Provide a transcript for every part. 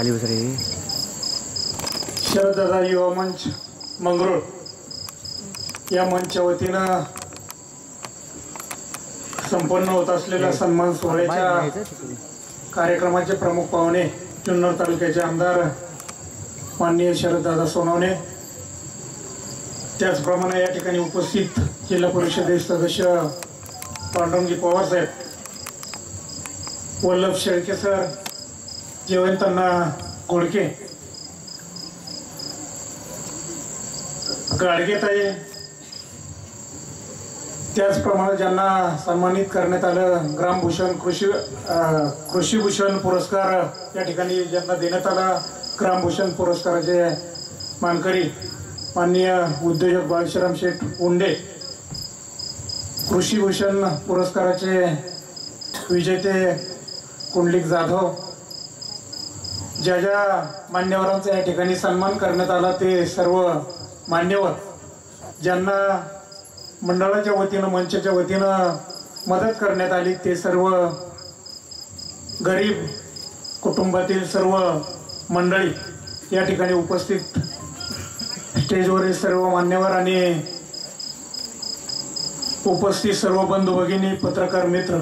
खाली बस रे शरददादा युवा मंच मंगरूळ. या मंचच्या वतीनं संपन्न होत असलेल्या सन्मान सोहळ्याच्या कार्यक्रमाचे प्रमुख पाहुणे जुन्नर तालुक्याचे आमदार माननीय शरददादा सोनवणे. त्याचप्रमाणे या ठिकाणी उपस्थित जिल्हा परिषदेचे सदस्य पांडुरंगी पवार साहेब वल्लभ शेळके सर जयवंतांना घोडके गाडगेताई त्याचप्रमाणे ज्यांना सन्मानित करण्यात आलं ग्रामभूषण कृषी कृषीभूषण पुरस्कार या ठिकाणी ज्यांना देण्यात आला ग्रामभूषण पुरस्काराचे मानकरी माननीय उद्योजक बाळशीराम शेठ उंडे. कृषीभूषण पुरस्काराचे विजेते कुंडलिक जाधव. ज्या ज्या मान्यवरांचा या ठिकाणी सन्मान करण्यात आला ते सर्व मान्यवर ज्यांना मंडळाच्या वतीनं मंचाच्या वतीनं मदत करण्यात आली ते सर्व गरीब कुटुंबातील सर्व मंडळी या ठिकाणी उपस्थित स्टेजवरील सर्व मान्यवर आणि उपस्थित सर्व बंधू भगिनी पत्रकार मित्र.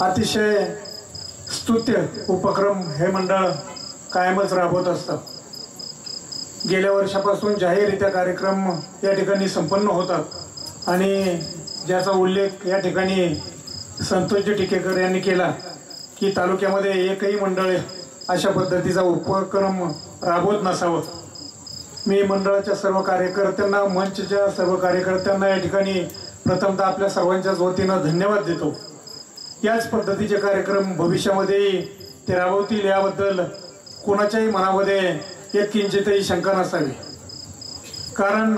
अतिशय स्तुत्य उपक्रम हे मंडळ कायमच राबवत असतं. गेल्या वर्षापासून जाहीररित्या कार्यक्रम या ठिकाणी संपन्न होतात आणि ज्याचा उल्लेख या ठिकाणी संतोषजी टिकेकर यांनी केला की तालुक्यामध्ये एकही मंडळ अशा पद्धतीचा उपक्रम राबवत नसावं. मी मंडळाच्या सर्व कार्यकर्त्यांना मंचच्या सर्व कार्यकर्त्यांना या ठिकाणी प्रथमतः आपल्या सर्वांच्याच वतीनं धन्यवाद देतो. याच पद्धतीचे कार्यक्रम भविष्यामध्येही ते राबवतील याबद्दल कोणाच्याही मनामध्ये एक किंचितही शंका नसावी. कारण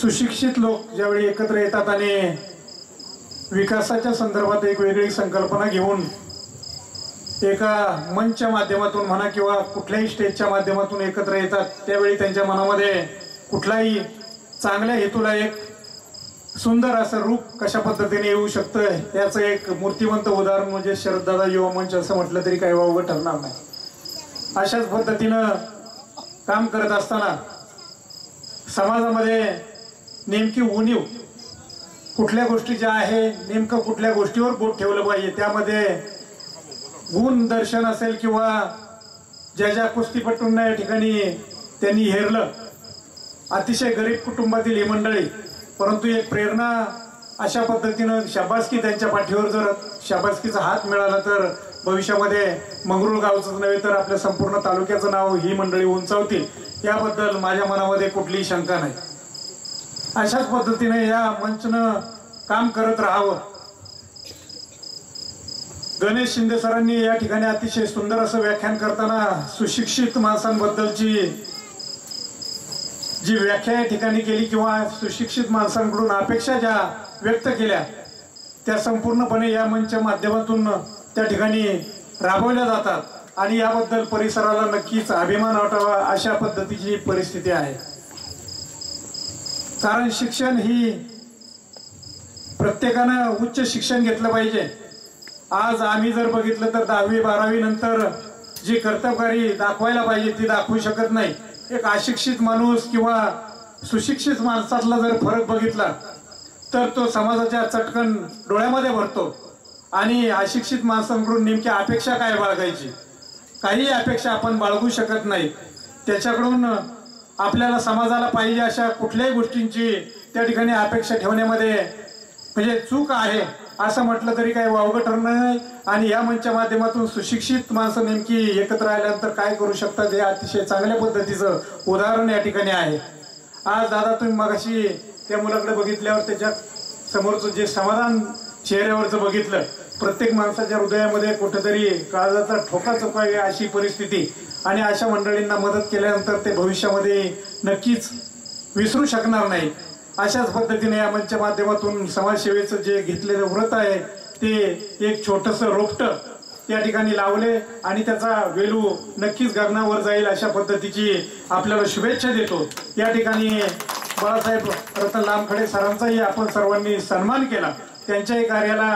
सुशिक्षित लोक ज्यावेळी एकत्र येतात आणि विकासाच्या संदर्भात एक वेगळी संकल्पना घेऊन एका मंचच्या माध्यमातून म्हणा किंवा कुठल्याही स्टेजच्या माध्यमातून एकत्र येतात त्यावेळी त्यांच्या मनामध्ये कुठलाही चांगल्या हेतूला एक सुंदर असं रूप कशा पद्धतीने येऊ शकतं याचं एक मूर्तिवंत उदाहरण म्हणजे शरददादा युवा मंच असं म्हटलं तरी काही वावगं ठरणार नाही. अशाच पद्धतीनं काम करत असताना समाजामध्ये नेमकी उणीव कुठल्या गोष्टी ज्या आहे नेमकं कुठल्या गोष्टीवर बोट ठेवलं पाहिजे त्यामध्ये गुण दर्शन असेल किंवा ज्या ज्या कुस्तीपटूंना या ठिकाणी त्यांनी हेरलं अतिशय गरीब कुटुंबातील ही मंडळी परंतु एक प्रेरणा अशा पद्धतीनं शाबासकी त्यांच्या पाठीवर जर शाबासकीचा हात मिळाला तर भविष्यामध्ये मंगरुळ गावचंच नव्हे तर आपल्या संपूर्ण तालुक्याचं नाव ही मंडळी उंचावतील. याबद्दल माझ्या मनामध्ये कुठलीही शंका नाही. अशाच पद्धतीने या मंचनं काम करत राहावं. गणेश शिंदे सरांनी या ठिकाणी अतिशय सुंदर असं व्याख्यान करताना सुशिक्षित माणसांबद्दलची जी व्याख्या या ठिकाणी केली किंवा सुशिक्षित माणसांकडून अपेक्षा ज्या व्यक्त केल्या त्या संपूर्णपणे या मंचच्या माध्यमातून त्या ठिकाणी राबवल्या जातात आणि याबद्दल परिसराला नक्कीच अभिमान वाटावा अशा पद्धतीची परिस्थिती आहे. कारण शिक्षण ही प्रत्येकानं उच्च शिक्षण घेतलं पाहिजे. आज आम्ही जर बघितलं तर दहावी बारावी नंतर जी कर्तव्यकारी दाखवायला पाहिजे ती दाखवू शकत नाही. एक अशिक्षित माणूस किंवा सुशिक्षित माणसातला जर फरक बघितला तर तो समाजाच्या चटकन डोळ्यामध्ये भरतो. आणि अशिक्षित माणसांकडून नेमक्या अपेक्षा काय बाळगायची? काही अपेक्षा आपण बाळगू शकत नाही. त्याच्याकडून आपल्याला समाजाला पाहिजे अशा कुठल्याही गोष्टींची त्या ठिकाणी अपेक्षा ठेवण्यामध्ये म्हणजे चूक आहे. असं म्हटलं तरी काही वावगं ठरणार नाही. आणि या मंचच्या माध्यमातून सुशिक्षित माणसं नेमकी एकत्र आल्यानंतर काय करू शकतात हे अतिशय चांगल्या पद्धतीचं उदाहरण या ठिकाणी आहे. आज दादा तुम्ही मगाशी त्या मुलाकडे बघितल्यावर त्याच्या समोरचं जे समाधान चेहऱ्यावरचं बघितलं प्रत्येक माणसाच्या हृदयामध्ये कुठेतरी काळजाचा ठोका चुकावी अशी परिस्थिती. आणि अशा मंडळींना मदत केल्यानंतर ते भविष्यामध्ये नक्कीच विसरू शकणार नाही अशाच पद्धतीने या मंचच्या माध्यमातून समाजसेवेचं जे घेतलेलं व्रत आहे ते एक छोटंसं रोपटं या ठिकाणी लावले आणि त्याचा वेलू नक्कीच गगनावर जाईल अशा पद्धतीची आपल्याला शुभेच्छा देतो. या ठिकाणी बाळासाहेब रतन लांबखडे सरांचाही आपण सर्वांनी सन्मान केला. त्यांच्याही कार्याला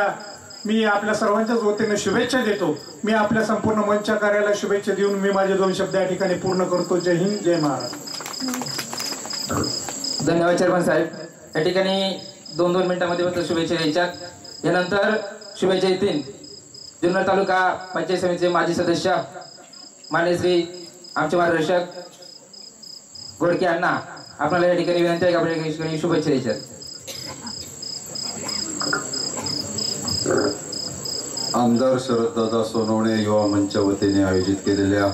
मी आपल्या सर्वांच्याच वतीने शुभेच्छा देतो. मी आपल्या संपूर्ण मंचच्या कार्याला शुभेच्छा देऊन मी माझे दोन शब्द या ठिकाणी पूर्ण करतो. जय हिंद जय महाराज धन्यवाद चेअरमन साहेब. या ठिकाणी दोन दोन मिनिटांमध्ये फक्त शुभेच्छा द्यायच्या यानंतर शुभेच्छा येतील. जुन्नर तालुका पंचायत समितीचे माजी सदस्य मान्य श्री आमचे मार्गदर्शक गोडके अण्णा आपल्याला या ठिकाणी विनंती आहे की आपल्या ठिकाणी शुभेच्छा द्यायच्या आमदार शरददादा सोनवणे युवा मंचच्या वतीने आयोजित केलेल्या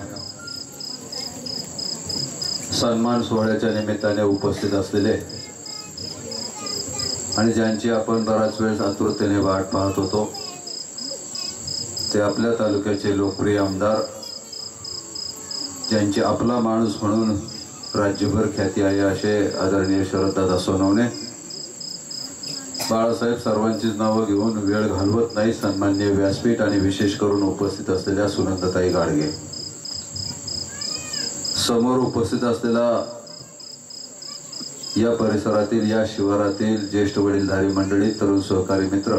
सन्मान सोहळ्याच्या निमित्ताने उपस्थित असलेले आणि ज्यांची आपण बराच वेळ आतुरतेने वाट पाहत होतो ते आपल्या तालुक्याचे लोकप्रिय आमदार ज्यांची आपला माणूस म्हणून राज्यभर ख्याती आहे असे आदरणीय शरददादा सोनवणे बाळासाहेब सर्वांचीच नावं घेऊन वेळ घालवत नाही सन्मान्य व्यासपीठ आणि विशेष करून उपस्थित असलेल्या सुनंदताई गाडगे. समोर उपस्थित असलेला या परिसरातील या शिवारातील ज्येष्ठ वडीलधारी मंडळी तरुण सहकारी मित्र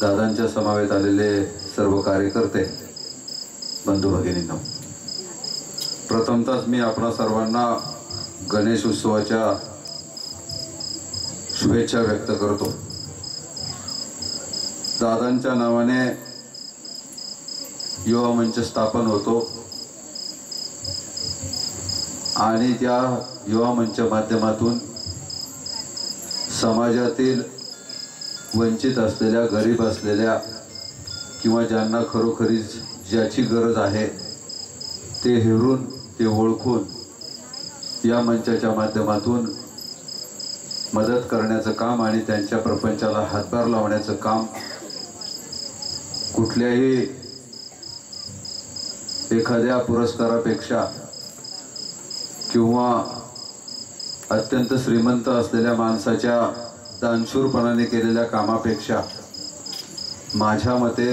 दादांच्या समावेत आलेले सर्व कार्यकर्ते बंधू भगिनींनो. प्रथमतःच मी आपणा सर्वांना गणेश उत्सवाच्या शुभेच्छा व्यक्त करतो. दादांच्या नावाने युवा मंच स्थापन होतो. आणि त्या युवा मंच माध्यमातून समाजातील वंचित असलेल्या गरीब असलेल्या किंवा ज्यांना खरोखरीच ज्याची गरज आहे ते हेरून ते ओळखून या मंचाच्या माध्यमातून मदत करण्याचं काम आणि त्यांच्या प्रपंचाला हातभार लावण्याचं काम कुठल्याही एखाद्या पुरस्कारापेक्षा किंवा अत्यंत श्रीमंत असलेल्या माणसाच्या दानशूरपणाने केलेल्या कामापेक्षा माझ्या मते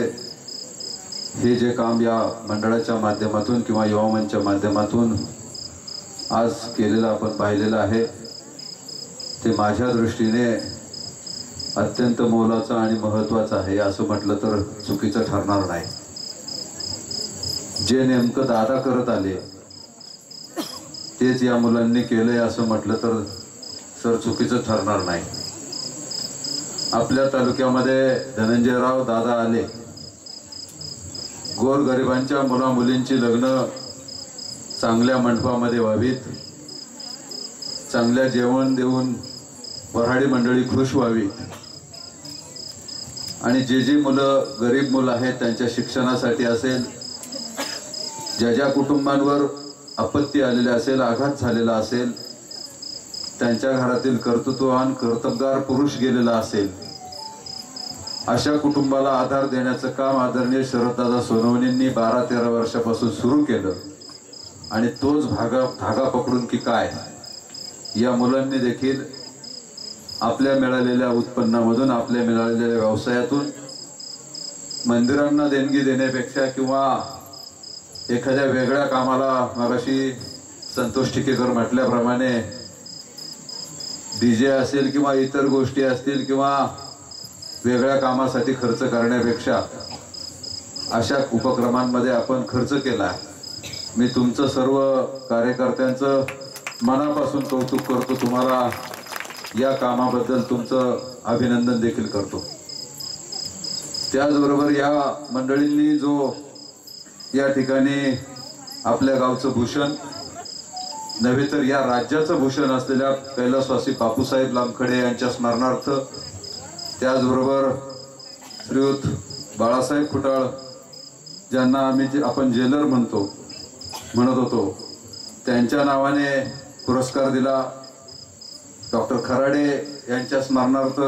हे जे काम या मंडळाच्या माध्यमातून किंवा युवा मंचच्या माध्यमातून आज केलेलं आपण पाहिलेलं आहे ते माझ्या दृष्टीने अत्यंत मोलाचं आणि महत्त्वाचं आहे. असं म्हटलं तर चुकीचं ठरणार नाही. जे नेमकं दादा करत आले तेच या मुलांनी केलंय असं म्हटलं तर सर चुकीचं ठरणार नाही. आपल्या तालुक्यामध्ये धनंजयराव दादा आले. गोरगरिबांच्या मुला मुलींची लग्न चांगल्या मंडपामध्ये व्हावीत. चांगल्या जेवण देऊन वऱ्हाडी मंडळी खुश व्हावी आणि जे जी मुलं गरीब मुलं आहेत त्यांच्या शिक्षणासाठी असेल ज्या ज्या कुटुंबांवर आपत्ती आलेली असेल आघात झालेला असेल त्यांच्या घरातील कर्तृत्ववान कर्तबगार पुरुष गेलेला असेल अशा कुटुंबाला आधार देण्याचं काम आदरणीय शरददादा सोनवणींनी बारा तेरा वर्षापासून सुरू केलं. आणि तोच भागा धागा पकडून की काय या मुलांनी देखील आपल्या मिळालेल्या उत्पन्नामधून आपल्या मिळालेल्या व्यवसायातून मंदिरांना देणगी देण्यापेक्षा किंवा एखाद्या वेगळ्या कामाला मगाशी संतोष ठिकेकर म्हटल्याप्रमाणे डीजे असेल किंवा इतर गोष्टी असतील किंवा वेगळ्या कामासाठी खर्च करण्यापेक्षा अशा उपक्रमांमध्ये आपण खर्च केला. मी तुमचं सर्व कार्यकर्त्यांचं मनापासून कौतुक करतो. तुम्हाला या कामाबद्दल तुमचं अभिनंदन देखील करतो. त्याचबरोबर या मंडळींनी जो या ठिकाणी आपल्या गावचं भूषण नव्हे तर या राज्याचं भूषण असलेल्या कैलासवासी बापूसाहेब लामखडे यांच्या स्मरणार्थ त्याचबरोबर श्रीयुत बाळासाहेब खुटाळ ज्यांना आम्ही जे आपण जेलर म्हणतो म्हणत होतो त्यांच्या नावाने पुरस्कार दिला. डॉक्टर खराडे यांच्या स्मरणार्थ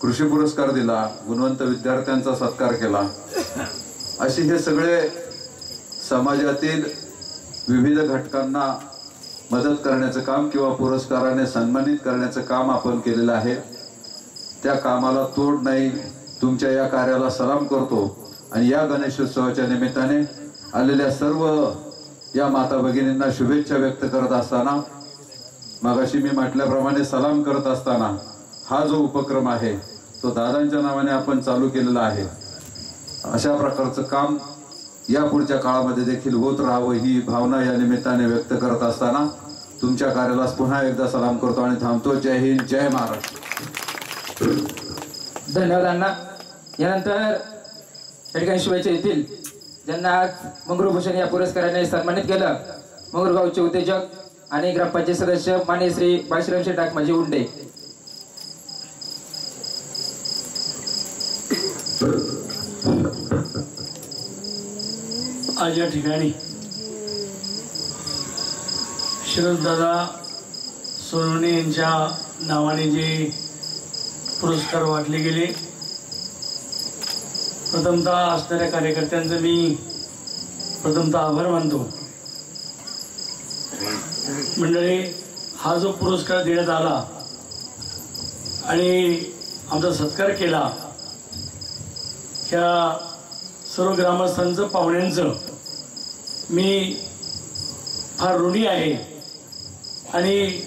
कृषी पुरस्कार दिला गुणवंत विद्यार्थ्यांचा सत्कार केला. असे हे सगळे समाजातील विविध घटकांना मदत करण्याचं काम किंवा पुरस्काराने सन्मानित करण्याचं काम आपण केलेलं आहे. त्या कामाला तोड नाही. तुमच्या या कार्याला सलाम करतो आणि या गणेशोत्सवाच्या निमित्ताने आलेल्या सर्व या माता भगिनींना शुभेच्छा व्यक्त करत असताना मगाशी मी म्हटल्याप्रमाणे सलाम करत असताना हा जो उपक्रम आहे तो दादांच्या नावाने आपण चालू केलेला आहे. अशा प्रकारचं काम या पुढच्या काळामध्ये देखील होत राहावं ही भावना या निमित्ताने व्यक्त करत असताना तुमच्या कार्याला पुन्हा एकदा सलाम करतो आणि थांबतो. जय हिंद जय महाराष्ट्र. धन्यवाद अण्णा यानंतर ठिकाणी शुभेच्छा येतील. ज्यांना आज मंगरूभूषण या पुरस्काराने सन्मानित केलं. मंगरूगावचे उद्योजक आणि ग्रामपंचायत सदस्य माने श्री बाळश्रीराम शेटाक माझे उंडे. आज या ठिकाणी शरददादा सोनवणे यांच्या नावाने जे पुरस्कार वाटले गेले प्रथमतः असणाऱ्या कार्यकर्त्यांचं मी प्रथमतः आभार मानतो. मंडळी हा जो पुरस्कार देण्यात आला आणि आमचा सत्कार केला ह्या सर्व ग्रामस्थांचं पाहुण्यांचं मी फार ऋणी आहे. आणि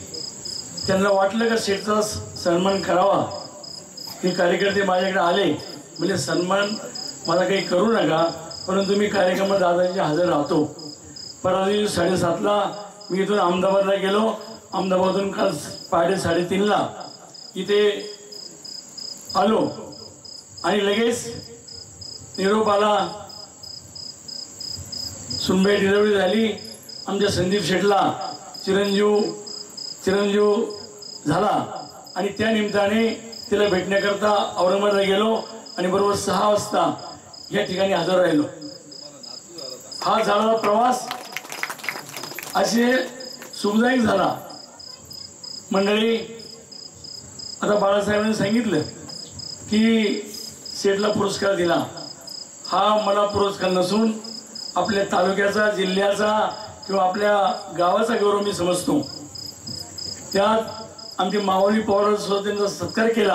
त्यांना वाटलं का शेठचा सन्मान करावा? हे कार्यकर्ते माझ्याकडे आले. म्हणजे सन्मान मला काही करू नका परंतु मी कार्यक्रमात दादाजी हजर राहतो. परवा दिवशी साडेसातला मी इथून अहमदाबादला गेलो. अहमदाबादून काल पहाटे साडेतीनला इथे आलो. आणि लगेच निरोप आला. सुनबाई डिलिव्हरी झाली. आमच्या संदीप शेटला चिरंजीव चिरंजीव झाला. आणि त्या निमित्ताने तिला भेटण्याकरता औरंगाबादला गेलो आणि बरोबर सहा वाजता या ठिकाणी हजर राहिलो. हा झालेला प्रवास. असे सुखदायक झाला. मंडळी आता बाळासाहेबांनी सांगितलं की सेटला पुरस्कार दिला. हा मला पुरस्कार नसून आपल्या तालुक्याचा जिल्ह्याचा किंवा आपल्या गावाचा गौरव मी समजतो. त्यात आमचे माऊली पवार सुद्धा त्यांचा सत्कार केला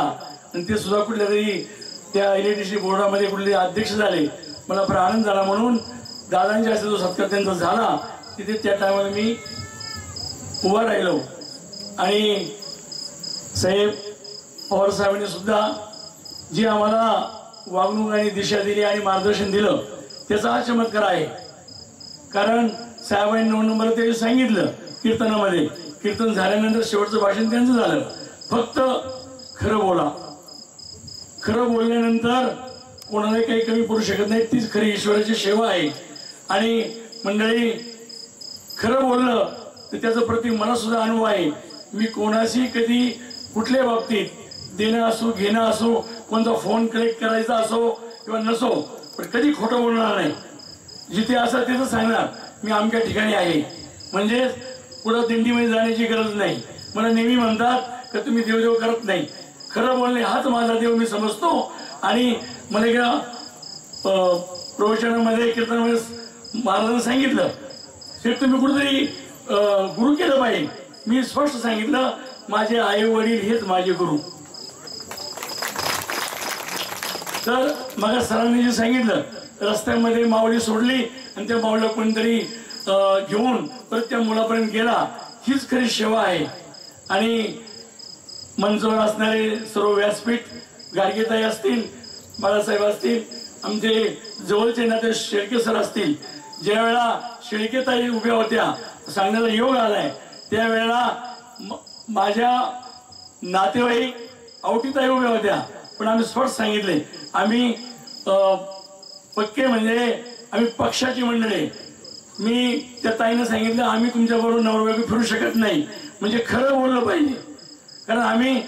आणि ते सुद्धा कुठल्या तरी त्या इलेक्ट्रिसिटी बोर्डामध्ये कुठले अध्यक्ष झाले. मला फार आनंद झाला म्हणून दादांच्या हस्ते जो सत्कार त्यांचा झाला तिथे त्या टायमाला मी उभा राहिलो. आणि साहेब पवार साहेबांनी सुद्धा जी आम्हाला वागणूक आणि दिशा दिली आणि मार्गदर्शन दिलं त्याचा हा चमत्कार आहे. कारण साहेबांनी नऊ नंबर ते सांगितलं कीर्तनामध्ये. कीर्तन झाल्यानंतर शेवटचं भाषण त्यांचं झालं. फक्त खरं बोला. खरं बोलल्यानंतर कोणालाही काही कमी पडू शकत नाही. तीच खरी ईश्वराची सेवा आहे. आणि मंडळी खरं बोललं तर त्याचं प्रति मला सुद्धा अनुभव आहे. मी कोणाशी कधी कुठल्या बाबतीत देणं असो घेणं असो कोणता फोन कलेक्ट करायचा असो किंवा नसो पण कधी खोटं बोलणार नाही. जिथे असं तिथं सांगणार मी आमच्या ठिकाणी आहे. म्हणजे पुढं दिंडीमध्ये जाण्याची गरज नाही. मला नेहमी म्हणतात का तुम्ही देवदेव करत नाही. खरं बोलणे हाच माझा देव मी समजतो. आणि मला एका प्रवचनामध्ये कीर्तनामध्ये महाराजांनी सांगितलं ते तुम्ही कुठेतरी गुरु केलं पाहिजे. मी स्पष्ट सांगितलं माझे आई वडील हेच माझे गुरु. तर मग सरांनी जे सांगितलं रस्त्यामध्ये मावळी सोडली आणि त्या मावळीला कोणतरी अं, घेऊन परत त्या मुलापर्यंत गेला हीच खरी सेवा आहे. आणि मंचवर असणारे सर्व व्यासपीठ गाडगेताई असतील बाळासाहेब असतील आमचे जवळचे नाते शेळके सर असतील ज्या वेळेला शेळकेताई उभ्या होत्या सांगण्याचा योग आलाय त्यावेळेला माझ्या नातेवाईक आवटीताई उभ्या होत्या पण आम्ही स्पष्ट सांगितले आम्ही अं, पक्के म्हणजे आम्ही पक्षाची मंडळी. मी त्या ताईनं सांगितलं आम्ही तुमच्याबरोबर नवरबायको फिरू शकत नाही. म्हणजे खरं बोललं पाहिजे. कारण आम्ही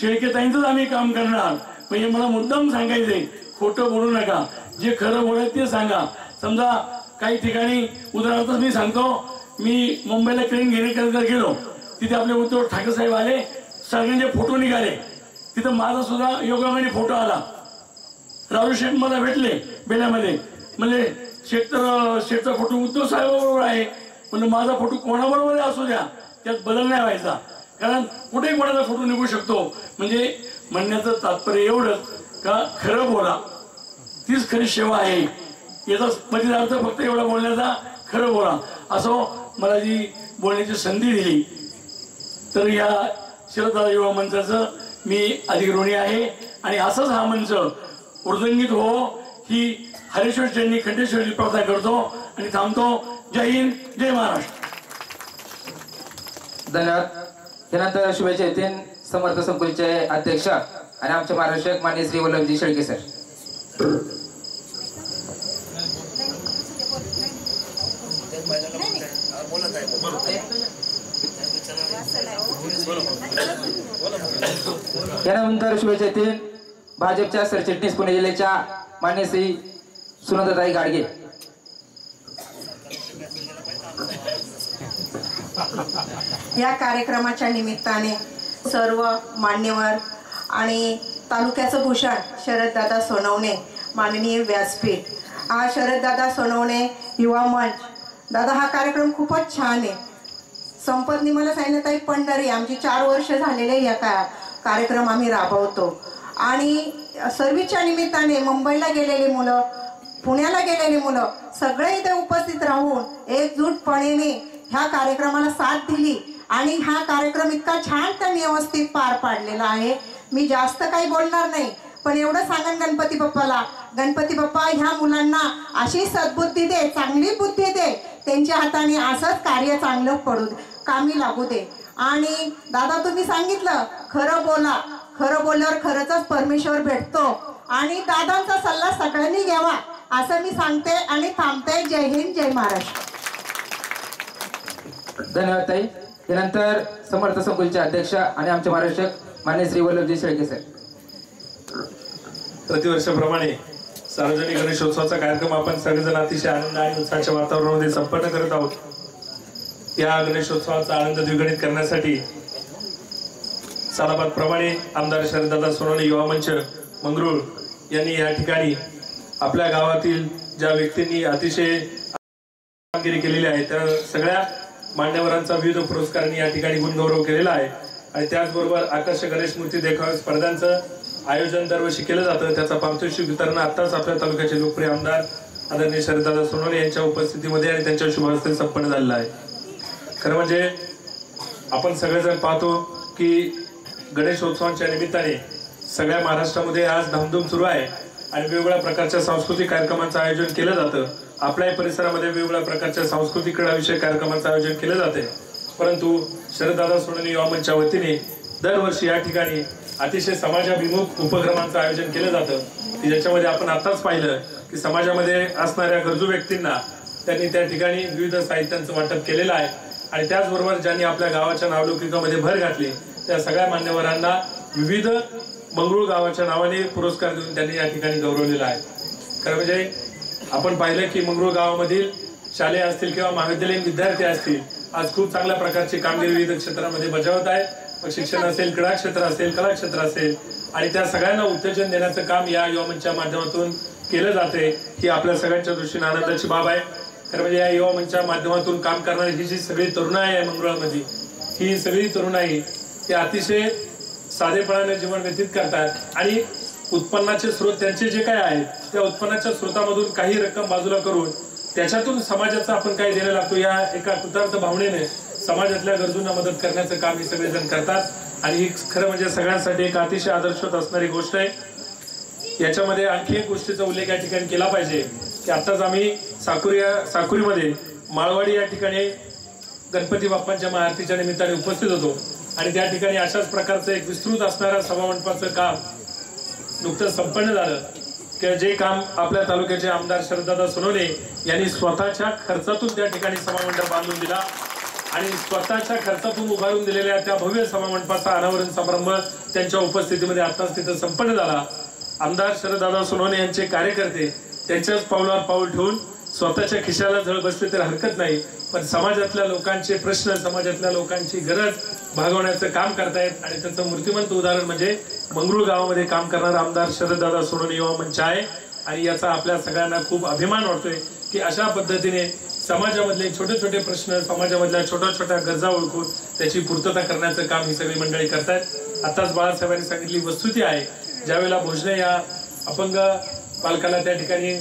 शेळकेताईंचंच आम्ही काम करणार म्हणजे मला मुद्दाम सांगायचंय खोटं बोलू नका. जे खरं बोलत ते सांगा. समजा काही ठिकाणी उदाहरणार्थ मी सांगतो मी मुंबईला ट्रेन घेण्याकरिता गेलो. तिथे आपले उद्धव ठाकरे साहेब आले सगळ्यांचे फोटो निघाले. तिथं माझा सुद्धा योगामध्ये फोटो आला. राजू शेठ मला भेटले बेण्यामध्ये म्हणजे शेठ तर शेठचा फोटो उद्धव साहेबाबरोबर आहे. म्हणजे माझा फोटो कोणाबरोबर असू द्या. त्यात बदल नाही व्हायचा. कारण कुठेही कोणाचा फोटो निघू शकतो. म्हणजे म्हणण्याचं तात्पर्य एवढंच का खरं बोला. तीच खरी सेवा आहे. याचा म्हणजे अर्थ फक्त एवढा बोलण्याचा खरं बोला. असो मला जी बोलण्याची संधी दिली तर या शरद युवा मंचाचं मी अधिक ऋणी आहे. आणि असंच हा मंच उर्दंगित हो ही हरेश्वर चरणी खंडेश्वरी प्रार्थना करतो आणि थांबतो. जय हिंद जय महाराष्ट्र. धन्यवाद. त्यानंतर शुभेच्छा येतील समर्थ संकुलचे अध्यक्ष आणि आमचे मार्गदर्शक मान्य श्री वल्लभजी शेळके सर. यानंतर शुभेच्छा येतील भाजपच्या सरचिटणीस पुणे जिल्ह्याच्या मान्य श्री सुनंदाताई गाडगे. या कार्यक्रमाच्या निमित्ताने सर्व मान्यवर आणि तालुक्याचं भूषण शरददादा सोनवणे माननीय व्यासपीठ. हा शरददादा सोनवणे युवा मंच. दादा हा कार्यक्रम खूपच छान आहे. संपतनी मला सांगितलं ताई पंढरी आमची चार वर्ष झालेले या का कार्यक्रम आम्ही राबवतो. आणि सर्व्हिसच्या निमित्ताने मुंबईला गेलेली मुलं पुण्याला गेलेली मुलं सगळे इथे उपस्थित राहून एकजूटपणेने ह्या कार्यक्रमाला साथ दिली. आणि हा कार्यक्रम इतका छान त्यांनी व्यवस्थित पार पाडलेला आहे. मी जास्त काही बोलणार नाही पण एवढं सांगन गणपती बाप्पाला. गणपती बाप्पा ह्या मुलांना अशी सद्बुद्धी दे चांगली बुद्धी दे. त्यांच्या हाताने असंच कार्य चांगलं पडू कामी लागू दे. आणि दादा तुम्ही सांगितलं खरं बोला. खरं बोलल्यावर खरंच परमेश्वर भेटतो. आणि दादांचा सल्ला सगळ्यांनी घ्यावा असं मी सांगते आणि थांबते. जय हिंद जय महाराष्ट्र. धन्यवाद ताई. यानंतर समर्थ संकुलचे अध्यक्ष आणि आमचे मार्गदर्शक मान्य श्री वल्लभजी शेळके सर. प्रतिवर्षाप्रमाणे सार्वजनिक गणेशोत्सवाचा कार्यक्रम आपण सगळेजण अतिशय आनंद आणि उत्साहाच्या वातावरणामध्ये संपन्न करत आहोत. या गणेशोत्सवाचा आनंद द्विगणित करण्यासाठी सालाबाद प्रमाणे आमदार शरददादा सोनवणे युवा मंच मंगरुळ यांनी या ठिकाणी आपल्या गावातील ज्या व्यक्तींनी अतिशय कामगिरी केलेली आहे त्या सगळ्या मान्यवरांचा विविध पुरस्कारांनी या ठिकाणी गुणगौरव केलेला आहे. आणि त्याचबरोबर आकर्षक गणेश मूर्ती देखाव स्पर्धांचं आयोजन दरवर्षी केलं जातं. त्याचा पारितोषिक वितरण आताच आपल्या तालुक्याचे लोकप्रिय आमदार आदरणीय शरददादा सोनवणे यांच्या उपस्थितीमध्ये आणि त्यांच्या शुभहस्ते संपन्न झालेला आहे. खरं म्हणजे आपण सगळेजण पाहतो की गणेशोत्सवांच्या निमित्ताने सगळ्या महाराष्ट्रामध्ये आज धामधूम सुरू आहे आणि वेगवेगळ्या प्रकारच्या सांस्कृतिक कार्यक्रमांचं आयोजन केलं जातं. आपल्याही परिसरामध्ये वेगवेगळ्या प्रकारच्या सांस्कृतिक क्रीडाविषयक कार्यक्रमांचं आयोजन केलं जाते. परंतु शरददादा सोनवणे युवा मंचच्या वतीने दरवर्षी या ठिकाणी अतिशय समाजाभिमुख उपक्रमांचं आयोजन केलं जातं. की ज्याच्यामध्ये आपण आताच पाहिलं की समाजामध्ये असणाऱ्या गरजू व्यक्तींना त्यांनी त्या ठिकाणी विविध साहित्यांचं वाटप केलेलं आहे. आणि त्याचबरोबर ज्यांनी आपल्या गावाच्या नावलौकिकामध्ये भर घातली त्या सगळ्या मान्यवरांना विविध मंगळूर गावाच्या नावाने पुरस्कार देऊन त्यांनी या ठिकाणी गौरवलेला आहे. खरं म्हणजे आपण पाहिलं की मंगळूर गावामधील शालेय असतील किंवा महाविद्यालयीन विद्यार्थी असतील आज खूप चांगल्या प्रकारची कामगिरी विविध क्षेत्रामध्ये बजावत आहेत. मग शिक्षण असेल क्रीडा क्षेत्र असेल कला क्षेत्र असेल आणि त्या सगळ्यांना उत्तेजन देण्याचं काम या युवा मंचच्या माध्यमातून केलं जाते ही आपल्या सगळ्यांच्या दृष्टीने आनंदाची बाब आहे. खरं म्हणजे या युवा मंचच्या माध्यमातून काम करणारी ही जी सगळी तरुणाई आहे मंगळूरमध्ये ही सगळी तरुणाई ते अतिशय साधेपणाने जीवन व्यतीत करतात. आणि उत्पन्नाचे स्रोत त्यांचे जे काय आहेत त्या उत्पन्नाच्या स्रोतामधून काही रक्कम बाजूला करून त्याच्यातून समाजाचा आपण काही देणं लागतो. या एका कृतार्थ भावनेने समाजातल्या गरजूंना मदत करण्याचं काम हे सगळेजण करतात. आणि ही खरं म्हणजे सगळ्यांसाठी एक अतिशय आदर्शवत असणारी गोष्ट आहे. याच्यामध्ये आणखी एक गोष्टीचा उल्लेख या ठिकाणी केला पाहिजे की आत्ताच आम्ही साकुरी साकुरीमध्ये माळवाडी या ठिकाणी गणपती बाप्पांच्या महाआरतीच्या निमित्ताने उपस्थित होतो. आणि त्या ठिकाणी अशाच प्रकारचं एक विस्तृत असणाऱ्या सभामंडपाचं काम नुकतंच संपन्न झालं. की जे काम आपल्या तालुक्याचे आमदार शरददादा सोनवणे यांनी स्वतःच्या खर्चातून त्या ठिकाणी सभामंडप बांधून दिला आणि स्वतःच्या खर्चातून उभारून दिलेल्या त्या भव्य सभामंडपाचा अनावरण समारंभ त्यांच्या उपस्थितीमध्ये आताच तिथं संपन्न झाला. आमदार शरददादा सोनवणे यांचे कार्यकर्ते त्यांच्याच पावलावर पाऊल ठेवून स्वतःच्या खिशाला झळ बसले तर हरकत नाही पण समाजातल्या लोकांचे प्रश्न समाजातल्या लोकांची गरज भागवण्याचं काम करतायत. आणि त्याचं मूर्तिमंत उदाहरण म्हणजे मंगरूळ गावामध्ये काम करणारा आमदार शरददादा सोनवणे युवा मंच आहे. आणि याचा आपल्या सगळ्यांना खूप अभिमान वाटतोय की अशा पद्धतीने समाजामधले छोटे छोटे प्रश्न समाजामधल्या छोट्या छोट्या गरजा ओळखून त्याची पूर्तता करण्याचं काम ही सगळी मंडळी करतायत. आताच बाळासाहेबांनी सांगितली वस्तुती आहे. ज्यावेळेला भोजने या अपंग पालकाला त्या ठिकाणी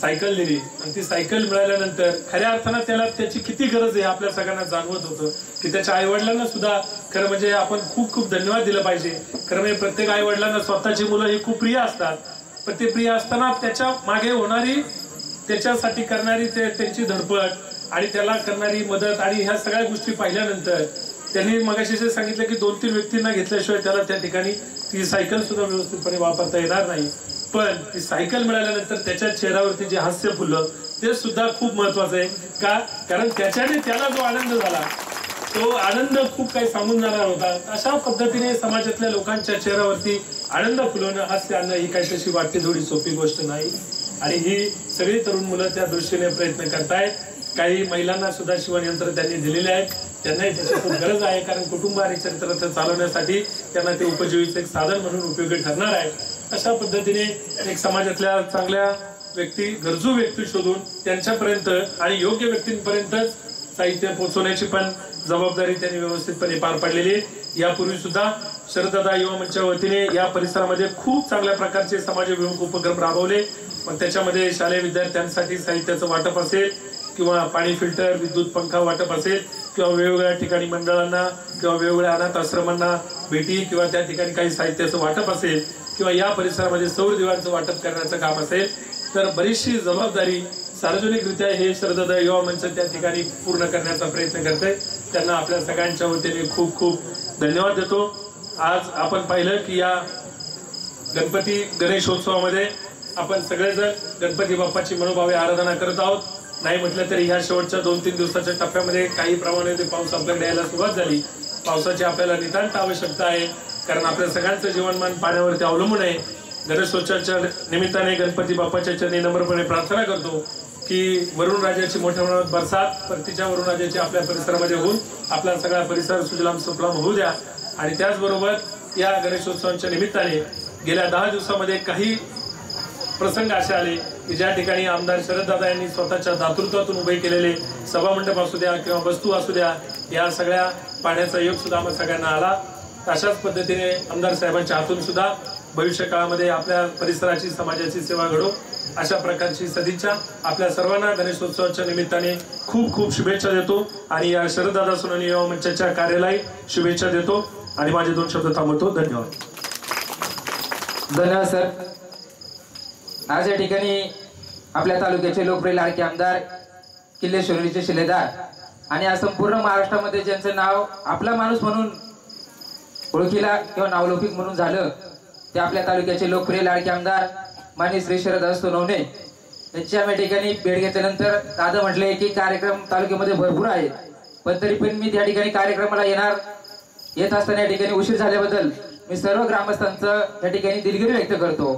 सायकल दिली. आणि ती सायकल मिळाल्यानंतर खऱ्या अर्थानं त्याला त्याची किती गरज आहे आपल्या सगळ्यांना जाणवत होतं. की त्याच्या आईवडिलांना सुद्धा खरं म्हणजे आपण खूप खूप धन्यवाद दिलं पाहिजे. खरं म्हणजे प्रत्येक आई वडिलांना स्वतःची मुलं ही खूप प्रिय असतात. पण ते प्रिय असताना त्याच्यामागे होणारी त्याच्यासाठी करणारी ते त्यांची धडपड आणि त्याला करणारी मदत आणि ह्या सगळ्या गोष्टी पाहिल्यानंतर त्यांनी मगाशी जे सांगितलं की दोन तीन व्यक्तींना घेतल्याशिवाय त्याला त्या ठिकाणी ती सायकल सुद्धा व्यवस्थितपणे वापरता येणार नाही. पण ती सायकल मिळाल्यानंतर त्याच्या चेहऱ्यावरती जे हास्य फुललं ते सुद्धा खूप महत्वाचं आहे. का? कारण त्याच्याने त्याला जो आनंद झाला तो आनंद खूप काही सांगून जाणार होता. अशा पद्धतीने समाजातल्या लोकांच्या चेहऱ्यावरती आनंद फुलवणं हास्य आणणं ही काही तशी वाटते थोडी सोपी गोष्ट नाही. आणि ही सगळी तरुण मुलं त्या दृष्टीने प्रयत्न करतायत. काही महिलांना सुद्धा शिवणयंत्र त्यांनी दिलेले आहेत. त्यांनाही त्याची खूप गरज आहे कारण कुटुंब आणि चरित्र चालवण्यासाठी त्यांना ते उपजीविकेचं एक साधन म्हणून उपयोगी ठरणार आहे. अशा पद्धतीने एक समाजातल्या चांगल्या व्यक्ती गरजू व्यक्ती शोधून त्यांच्यापर्यंत आणि योग्य व्यक्तींपर्यंतच साहित्य पोहोचवण्याची पण जबाबदारी त्यांनी व्यवस्थितपणे पार पाडलेली आहे. यापूर्वी सुद्धा शरददा युवा मंचच्या वतीने या परिसरामध्ये खूप चांगल्या प्रकारचे समाजविमुख उपक्रम राबवले. मग त्याच्यामध्ये शालेय विद्यार्थ्यांसाठी साहित्याचं वाटप असेल किंवा पाणी फिल्टर विद्युत पंखा वाटप असेल किंवा वेगवेगळ्या ठिकाणी मंडळांना किंवा वेगवेगळ्या अनाथ आश्रमांना भेटी किंवा त्या ठिकाणी काही साहित्याचं वाटप असेल किंवा या परिसरामध्ये सौर दिवांचं वाटप करण्याचं काम असेल तर बरीचशी जबाबदारी सार्वजनिकरित्या हे श्रद्धा युवा मंच त्या ठिकाणी पूर्ण करण्याचा प्रयत्न करते. त्यांना आपल्या सगळ्यांच्या वतीने खूप खूप धन्यवाद देतो. आज आपण पाहिलं की या गणपती गणेशोत्सवामध्ये आपण सगळेजण गणपती बाप्पाची मनोभावे आराधना करत आहोत. नाही म्हटलं तरी ह्या शेवटच्या दोन तीन दिवसाच्या टप्प्यामध्ये काही प्रमाणात पाऊस आपल्याकडे यायला सुरुवात झाली. पावसाची आपल्याला नितांत आवश्यकता आहे. कारण आपल्या सगळ्यांचं जीवनमान पाण्यावरती अवलंबून आहे. गणेशोत्सवाच्या निमित्ताने गणपती बाप्पाच्या चरणी नम्रपणे प्रार्थना करतो की वरुण राजाची मोठ्या प्रमाणात बरसात परतीच्या वरुण राजाची आपल्या परिसरामध्ये होऊन आपला सगळा परिसर सुजलाम सुफलाम होऊ द्या. आणि त्याचबरोबर या गणेशोत्सवाच्या निमित्ताने गेल्या दहा दिवसामध्ये काही प्रसंग असे आले की ज्या ठिकाणी आमदार शरददादा यांनी स्वतःच्या दातृत्वातून उभे केलेले सभामंडप असू द्या किंवा वस्तू असू द्या या सगळ्या पाण्याचा योग सुद्धा आम्हाला सगळ्यांना आला. अशाच पद्धतीने आमदार साहेबांच्या हातून सुद्धा भविष्य काळामध्ये आपल्या परिसराची समाजाची सेवा घडो. अशा प्रकारची सदिच्छा आपल्या सर्वांना गणेशोत्सवाच्या निमित्ताने खूप खूप शुभेच्छा देतो. आणि या शरददादा सोनानी युवा मंचाच्या कार्यालाही शुभेच्छा देतो. आणि माझे दोन शब्द थांबवतो. धन्यवाद. धन्यवाद सर. आज या ठिकाणी आपल्या तालुक्याचे लोकप्रिय लाडके आमदार किल्ले शिवरीचे शिलेदार आणि या संपूर्ण महाराष्ट्रामध्ये ज्यांचं नाव आपला माणूस म्हणून ओळखीला किंवा नावलौकिक म्हणून झालं ते आपल्या तालुक्याचे लोकप्रिय लाडके आमदार मान्य श्री शरद सोनवणे यांची आम्ही या ठिकाणी भेट घेतल्यानंतर दादा म्हटले की कार्यक्रम तालुक्यामध्ये भरपूर आहेत पण तरी पण मी त्या ठिकाणी कार्यक्रमाला येणार येत असताना या ठिकाणी उशीर झाल्याबद्दल मी सर्व ग्रामस्थांचं या ठिकाणी दिलगिरी व्यक्त करतो.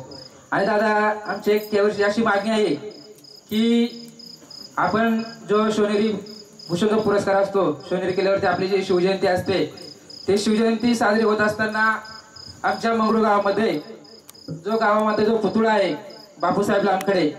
आणि दादा आमची एक केवळ अशी मागणी आहे की आपण जो सोनेरी भूषण पुरस्कार असतो सोनेरी किल्ल्यावरती आपली जी शिवजयंती असते ते शिवजयंती साजरी होत असताना आमच्या मंगळूर गावामध्ये जो गावामध्ये जो पुतळा आहे बापूसाहेब लांबकडे